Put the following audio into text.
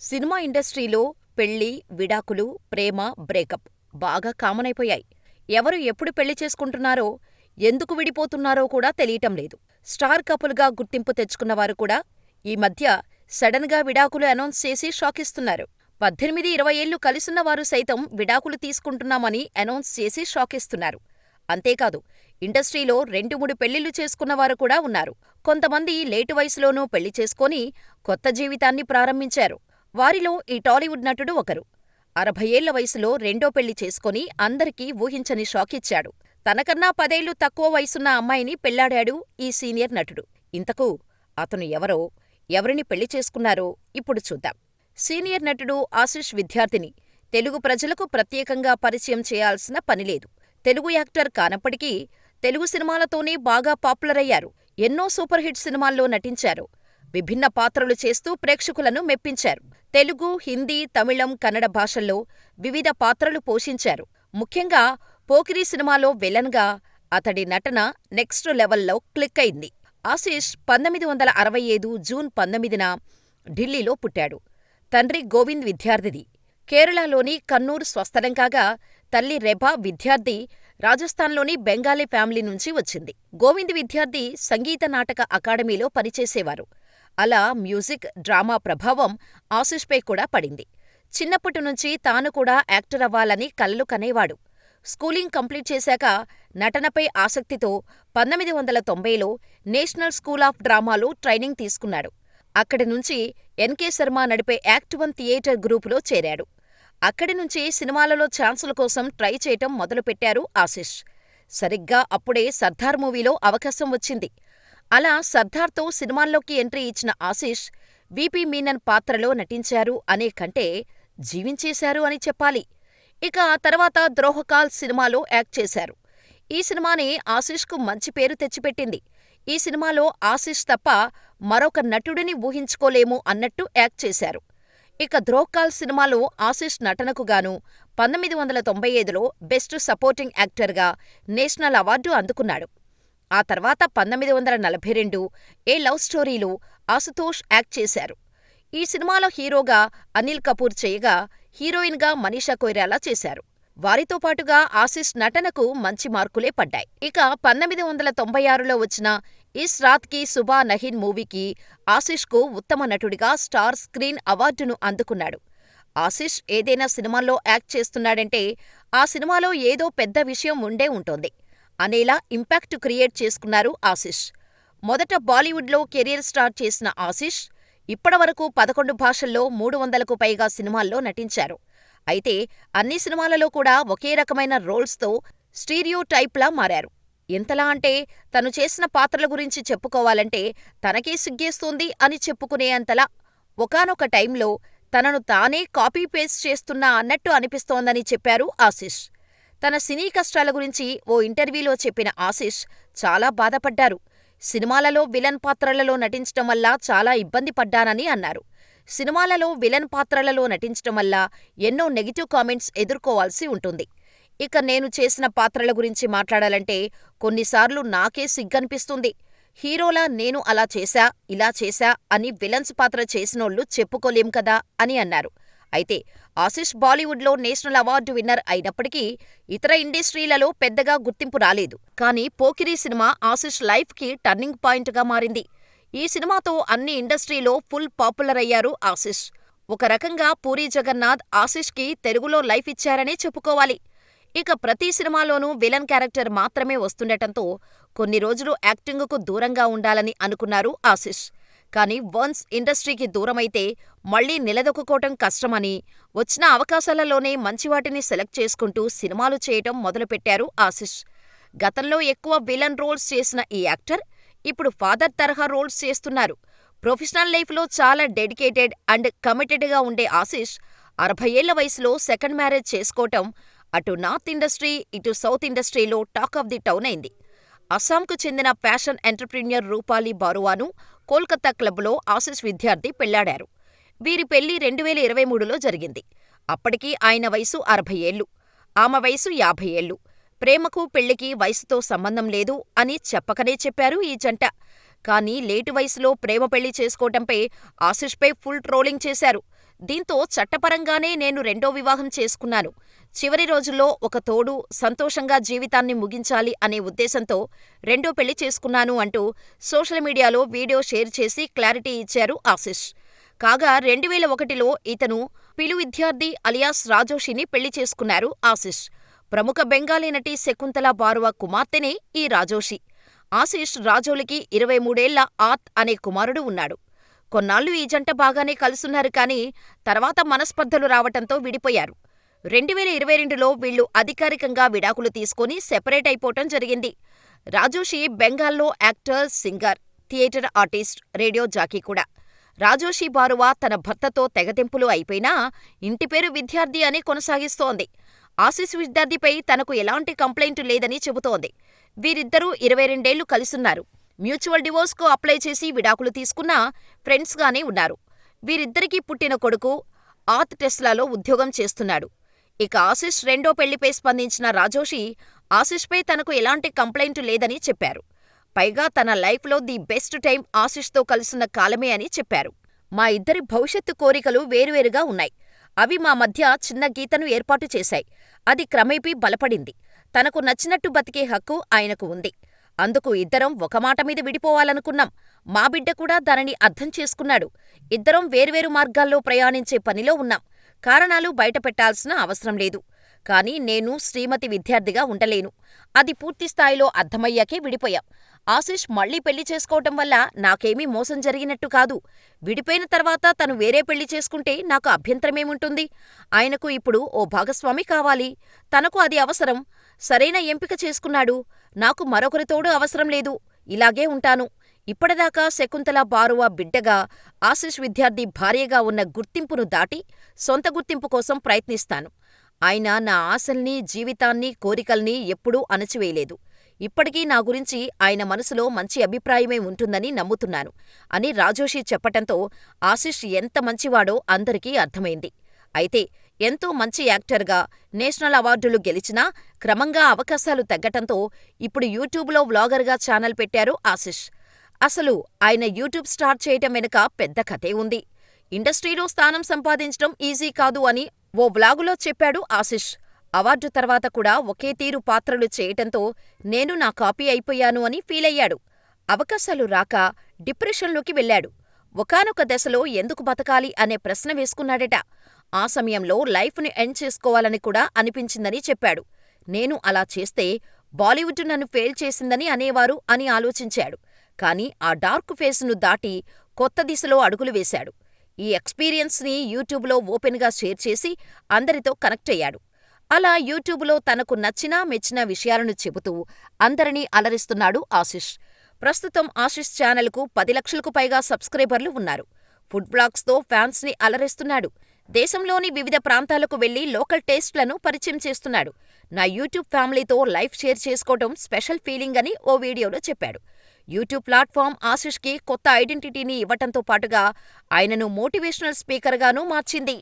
Cinema ఇండస్ట్రీలో పెళ్ళి విడాకులు, ప్రేమ, బ్రేకప్ బాగా కామన్ అయిపోయాయి ఎవరు ఎప్పుడు పెళ్ళి చేసుకుంటున్నారో, ఎందుకు విడిపోతున్నారో కూడా తెలియటం లేదు. స్టార్ కపుల్గా గుర్తింపు తెచ్చుకున్నవారు కూడా ఈ మధ్య సడన్గా విడాకులు అనౌన్స్ చేసి షాకిస్తున్నారు. పద్దెనిమిది, ఇరవై ఏళ్ళు కలిసున్నవారు సైతం విడాకులు తీసుకుంటున్నామని అనౌన్స్ చేసి షాకిస్తున్నారు. అంతేకాదు ఇండస్ట్రీలో రెండు మూడు పెళ్ళిళ్ళు చేసుకున్నవారు కూడా ఉన్నారు. కొంతమంది లేటు వయసులోనూ పెళ్ళి చేసుకొని కొత్త జీవితాన్ని ప్రారంభించారు. వారిలో ఈ టాలీవుడ్ నటుడు ఒకరు. అరవై ఏళ్ళ వయసులో రెండో పెళ్ళి చేసుకుని అందరికీ ఊహించని షాకిచ్చాడు. తనకన్నా పదేళ్ళు తక్కువ వయసున్న అమ్మాయిని పెళ్ళాడాడు ఈ సీనియర్ నటుడు. ఇంతకూ అతను ఎవరో, ఎవరిని పెళ్ళి చేసుకున్నారో ఇప్పుడు చూద్దాం. సీనియర్ నటుడు ఆశిష్ విద్యార్థిని తెలుగు ప్రజలకు ప్రత్యేకంగా పరిచయం చేయాల్సిన పనిలేదు. తెలుగు యాక్టర్ కానప్పటికీ తెలుగు సినిమాలతోనే బాగా పాపులర్ అయ్యారు. ఎన్నో సూపర్ హిట్ సినిమాల్లో నటించారు. విభిన్న పాత్రలు చేస్తూ ప్రేక్షకులను మెప్పించారు. తెలుగు, హిందీ, తమిళం, కన్నడ భాషల్లో వివిధ పాత్రలు పోషించారు. ముఖ్యంగా పోకిరి సినిమాలో విలన్గా అతడి నటన నెక్స్ట్ లెవెల్లో క్లిక్ అయింది. ఆశీష్ పంతొమ్మిది వందల అరవై ఐదు జూన్ పంతొమ్మిదిన ఢిల్లీలో పుట్టాడు. తండ్రి గోవింద్ విద్యార్థిది. కేరళలోని కన్నూర్ స్వస్థలం కాగా తల్లి రెబా విద్యార్థి రాజస్థాన్లోని బెంగాలీ ఫ్యామిలీ నుంచి వచ్చింది. గోవింద్ విద్యార్థి సంగీత నాటక అకాడమీలో పనిచేసేవారు. అలా మ్యూజిక్, డ్రామా ప్రభావం ఆశిష్పై కూడా పడింది. చిన్నప్పటినుంచి తాను కూడా యాక్టర్ అవ్వాలని కలలు కనేవాడు. స్కూలింగ్ కంప్లీట్ చేశాక నటనపై ఆసక్తితో పంతొమ్మిది వందల తొంభైలో నేషనల్ స్కూల్ ఆఫ్ డ్రామాలో ట్రైనింగ్ తీసుకున్నాడు. అక్కడి నుంచి ఎన్కే శర్మ నడిపే యాక్ట్ వన్ థియేటర్ గ్రూపులో చేరాడు. అక్కడి నుంచి సినిమాలలో ఛాన్సుల కోసం ట్రై చేయటం మొదలుపెట్టారు ఆశిష్. సరిగ్గా అప్పుడే సర్దార్ మూవీలో అవకాశం వచ్చింది. అలా సర్దార్తో సినిమాల్లోకి ఎంట్రీ ఇచ్చిన ఆశీష్ విపి మీనన్ పాత్రలో నటించారు అనే కంటే జీవించేశారు అని చెప్పాలి. ఇక ఆ తర్వాత ద్రోహకాల్ సినిమాలో యాక్ట్ చేశారు. ఈ సినిమానే ఆశీష్కు మంచి పేరు తెచ్చిపెట్టింది. ఈ సినిమాలో ఆశీష్ తప్ప మరొక నటుడిని ఊహించుకోలేము అన్నట్టు యాక్ట్ చేశారు. ఇక ద్రోహకాల్ సినిమాలో ఆశీష్ నటనకు గాను పంతొమ్మిది వందల తొంభై ఐదులో బెస్ట్ సపోర్టింగ్ యాక్టర్గా నేషనల్ అవార్డు అందుకున్నాడు. ఆ తర్వాత పంతొమ్మిది వందల నలభై రెండు ఏ లవ్ స్టోరీలో ఆశుతోష్ యాక్ట్ చేశారు. ఈ సినిమాలో హీరోగా అనిల్ కపూర్ చేయగా హీరోయిన్గా మనీషా కొయిరాలా చేశారు. వారితో పాటుగా ఆశిష్ నటనకు మంచి మార్కులే పడ్డాయి. ఇక పంతొమ్మిది వందల తొంభై ఆరులో వచ్చిన ఇస్ రాత్ కీ సుబా నహీన్ మూవీకి ఆశిష్కు ఉత్తమ నటుడిగా స్టార్ స్క్రీన్ అవార్డును అందుకున్నాడు. ఆశిష్ ఏదైనా సినిమాల్లో యాక్ట్ చేస్తున్నాడంటే ఆ సినిమాలో ఏదో పెద్ద విషయం ఉండే ఉంటోంది అనేలా ఇంపాక్ట్ క్రియేట్ చేసుకున్నారు ఆశిష్. మొదట బాలీవుడ్లో కెరీర్ స్టార్ట్ చేసిన ఆశిష్ ఇప్పటివరకు పదకొండు భాషల్లో మూడు వందలకు పైగా సినిమాల్లో నటించారు. అయితే అన్ని సినిమాలలో కూడా ఒకే రకమైన రోల్స్తో స్టీరియోటైప్లా మారారు. ఎంతలా అంటే తను చేసిన పాత్రల గురించి చెప్పుకోవాలంటే తనకే సిగ్గేస్తోంది అని చెప్పుకునేంతలా. ఒకానొక టైంలో తనను తానే కాపీ పేస్ట్ చేస్తున్నా అన్నట్టు అనిపిస్తోందని చెప్పారు ఆశిష్. తన సినీ కష్టాల గురించి ఓ ఇంటర్వ్యూలో చెప్పిన ఆశిష్ చాలా బాధపడ్డారు. సినిమాలలో విలన్ పాత్రలలో నటించటం వల్ల చాలా ఇబ్బంది పడ్డానని అన్నారు. సినిమాలలో విలన్ పాత్రలలో నటించటం వల్ల ఎన్నో నెగిటివ్ కామెంట్స్ ఎదుర్కోవాల్సి ఉంటుంది. ఇక నేను చేసిన పాత్రల గురించి మాట్లాడాలంటే కొన్నిసార్లు నాకే సిగ్గనిపిస్తుంది. హీరోలా నేను అలా చేశా, ఇలా చేశా అని విలన్స్ పాత్ర చేసినోళ్ళు చెప్పుకోలేం కదా అని అన్నారు. అయితే ఆశిష్ బాలీవుడ్లో నేషనల్ అవార్డు విన్నర్ అయినప్పటికీ ఇతర ఇండస్ట్రీలలో పెద్దగా గుర్తింపు రాలేదు. కానీ పోకిరి సినిమా ఆశిష్ లైఫ్కి టర్నింగ్ పాయింట్గా మారింది. ఈ సినిమాతో అన్ని ఇండస్ట్రీలో ఫుల్ పాపులర్ అయ్యారు ఆశిష్. ఒక రకంగా పూరి జగన్నాథ్ ఆశిష్కి తెలుగులో లైఫ్ ఇచ్చారనే చెప్పుకోవాలి. ఇక ప్రతి సినిమాలోనూ విలన్ క్యారెక్టర్ మాత్రమే వస్తుండటంతో కొన్ని రోజులు యాక్టింగుకు దూరంగా ఉండాలని అనుకున్నారు ఆశిష్. కానీ వన్స్ ఇండస్ట్రీకి దూరమైతే మళ్ళీ నిలదొక్కుకోవటం కష్టమని వచ్చిన అవకాశాలలోనే మంచివాటిని సెలెక్ట్ చేసుకుంటూ సినిమాలు చేయటం మొదలుపెట్టారు ఆశిష్. గతంలో ఎక్కువ విలన్ రోల్స్ చేసిన ఈ యాక్టర్ ఇప్పుడు ఫాదర్ తరహా రోల్స్ చేస్తున్నారు. ప్రొఫెషనల్ లైఫ్లో చాలా డెడికేటెడ్ అండ్ కమిటెడ్గా ఉండే ఆశిష్ అరవై ఏళ్ళ వయసులో సెకండ్ మ్యారేజ్ చేసుకోవటం అటు నార్త్ ఇండస్ట్రీ, ఇటు సౌత్ ఇండస్ట్రీలో టాక్ ఆఫ్ ది టౌన్ అయింది. అస్సాంకు చెందిన ఫ్యాషన్ ఎంటర్ప్రెన్యూర్ రూపాలి బారువాను కోల్కతా క్లబ్లో ఆశిష్ విద్యార్థి పెళ్ళాడారు. వీరి పెళ్ళి రెండువేల ఇరవై మూడులో జరిగింది. అప్పటికి ఆయన వయసు అరవై ఏళ్ళు. ఆమె వయసు యాభై ఏళ్ళు. ప్రేమకు పెళ్ళికి వయసుతో సంబంధం లేదు అని చెప్పకనే చెప్పారు ఈ జంట. కానీ లేటు వయసులో ప్రేమ పెళ్ళి చేసుకోవటంపై ఆశిష్పై ఫుల్ ట్రోలింగ్ చేశారు. దీంతో చట్టపరంగానే నేను రెండో వివాహం చేసుకున్నాను. చివరి రోజుల్లో ఒక తోడు, సంతోషంగా జీవితాన్ని ముగించాలి అనే ఉద్దేశంతో రెండో పెళ్ళి చేసుకున్నాను అంటూ సోషల్ మీడియాలో వీడియో షేర్ చేసి క్లారిటీ ఇచ్చారు ఆశిష్. కాగా రెండువేల ఒకటిలో ఇతను పిలు విద్యార్థి అలియాస్ రాజోషిని పెళ్ళి చేసుకున్నారు ఆశిష్. ప్రముఖ బెంగాలీ నటి శకుంతల బారువా కుమార్తెనే ఈ రాజోషి. ఆశిష్ రాజోలికి ఇరవై మూడేళ్ళ ఆత్ అనే కుమారుడు ఉన్నాడు. కొన్నాళ్ళు ఈ జంట బాగానే కలుసున్నారు కానీ తర్వాత మనస్పర్ధలు రావటంతో విడిపోయారు. రెండువేల ఇరవై రెండులో వీళ్ళు అధికారికంగా విడాకులు తీసుకుని సెపరేట్ అయిపోవటం జరిగింది. రాజోషి బెంగాల్లో actor, singer, theatre artist, radio jockey కూడా. రాజోషి బారువా తన భర్తతో తెగతెంపులు అయిపోయినా ఇంటి పేరు విద్యార్థి అని కొనసాగిస్తోంది. ఆశిష్ విద్యార్థిపై తనకు ఎలాంటి కంప్లైంట్ లేదని చెబుతోంది. వీరిద్దరూ ఇరవై రెండేళ్ళు కలిసున్నారు. మ్యూచువల్ డివోర్స్కు అప్లై చేసి విడాకులు తీసుకున్నా ఫ్రెండ్స్గానే ఉన్నారు. వీరిద్దరికీ పుట్టిన కొడుకు ఆత్ టెస్లాలో ఉద్యోగం చేస్తున్నాడు. ఇక ఆశిష్ రెండో పెళ్ళిపై స్పందించిన రాజోషి ఆశిష్పై తనకు ఎలాంటి కంప్లైంట్ లేదని చెప్పారు. పైగా తన లైఫ్లో ది బెస్ట్ టైం ఆశిష్తో కలిసున్న కాలమే అని చెప్పారు. మా ఇద్దరి భవిష్యత్తు కోరికలు వేరువేరుగా ఉన్నాయి. అవి మా మధ్య చిన్న గీతను ఏర్పాటు చేశాయి. అది క్రమేపీ బలపడింది. తనకు నచ్చినట్టు బతికే హక్కు ఆయనకు ఉంది. అందుకు ఇద్దరం ఒక మాట మీద విడిపోవాలనుకున్నాం. మా బిడ్డ కూడా దానిని అర్థం చేసుకున్నాడు. ఇద్దరం వేర్వేరు మార్గాల్లో ప్రయాణించే పనిలో ఉన్నాం. కారణాలు బయటపెట్టాల్సిన అవసరం లేదు. కానీ నేను శ్రీమతి విద్యార్థిగా ఉండలేను. అది పూర్తిస్థాయిలో అర్థమయ్యాకే విడిపోయాం. ఆశీష్ మళ్ళీ పెళ్ళి చేసుకోవటం వల్ల నాకేమీ మోసం జరిగినట్టు కాదు. విడిపోయిన తర్వాత తను వేరే పెళ్ళి చేసుకుంటే నాకు అభ్యంతరమేముంటుంది? ఆయనకు ఇప్పుడు ఓ భాగస్వామి కావాలి. తనకు అది అవసరం. సరైన ఎంపిక చేసుకున్నాడు. నాకు మరొకరి తోడు అవసరం లేదు. ఇలాగే ఉంటాను. ఇప్పటిదాకా శకుంతల బారువా బిడ్డగా, ఆశిష్ విద్యార్థి భార్యగా ఉన్న గుర్తింపును దాటి సొంత గుర్తింపు కోసం ప్రయత్నిస్తాను. ఆయన నా ఆశల్ని జీవితాన్ని, కోరికల్నీ ఎప్పుడూ అణచివేయలేదు. ఇప్పటికీ నా గురించి ఆయన మనసులో మంచి అభిప్రాయమే ఉంటుందని నమ్ముతున్నాను అని రాజోషి చెప్పటంతో ఆశిష్ ఎంత మంచివాడో అందరికీ అర్థమైంది. అయితే ఎంతో మంచి యాక్టర్గా, నేషనల్ అవార్డులు గెలిచినా క్రమంగా అవకాశాలు తగ్గటంతో ఇప్పుడు యూట్యూబ్లో వ్లాగర్గా ఛానల్ పెట్టారు ఆశిష్. అసలు ఆయన యూట్యూబ్ స్టార్ట్ చేయటం వెనుక పెద్ద కథే ఉంది. ఇండస్ట్రీలో స్థానం సంపాదించడం ఈజీ కాదు అని ఓ వ్లాగులో చెప్పాడు ఆశిష్. అవార్డు తర్వాత కూడా ఒకే తీరు పాత్రలు చేయటంతో నేను నా కాపీ అయిపోయాను అని ఫీలయ్యాడు. అవకాశాలు రాక డిప్రెషన్లోకి వెళ్ళాడు. ఒకానొక దశలో ఎందుకు బతకాలి అనే ప్రశ్న వేసుకున్నాడట. ఆ సమయంలో లైఫ్ని ఎండ్ చేసుకోవాలని కూడా అనిపించిందని చెప్పాడు. నేను అలా చేస్తే బాలీవుడ్ నన్ను ఫెయిల్ చేసిందని అనేవారు అని ఆలోచించాడు. కానీ ఆ డార్క్ ఫేస్‌ను దాటి కొత్త దిశలో అడుగులు వేశాడు. ఈ ఎక్స్పీరియన్స్ని యూట్యూబ్లో ఓపెన్గా షేర్ చేసి అందరితో కనెక్ట్ అయ్యాడు. అలా యూట్యూబ్లో తనకు నచ్చినా మెచ్చిన విషయాలను చెబుతూ అందరినీ అలరిస్తున్నాడు ఆశిష్. ప్రస్తుతం ఆశిష్ ఛానల్కు పది లక్షలకు పైగా సబ్స్క్రైబర్లు ఉన్నారు. ఫుడ్ బ్లాగ్స్తో ఫ్యాన్స్ని అలరిస్తున్నాడు. దేశంలోని వివిధ ప్రాంతాలకు వెళ్ళి లోకల్ టేస్ట్లను పరిచయం చేస్తున్నాడు. నా యూట్యూబ్ ఫ్యామిలీతో లైఫ్ షేర్ చేసుకోవటం స్పెషల్ ఫీలింగ్ అని ఓ వీడియోలో చెప్పాడు. యూట్యూబ్ ప్లాట్ఫామ్ ఆశిష్కి కొత్త ఐడెంటిటీని ఇవ్వటంతో పాటుగా ఆయనను మోటివేషనల్ స్పీకర్గానూ మార్చింది.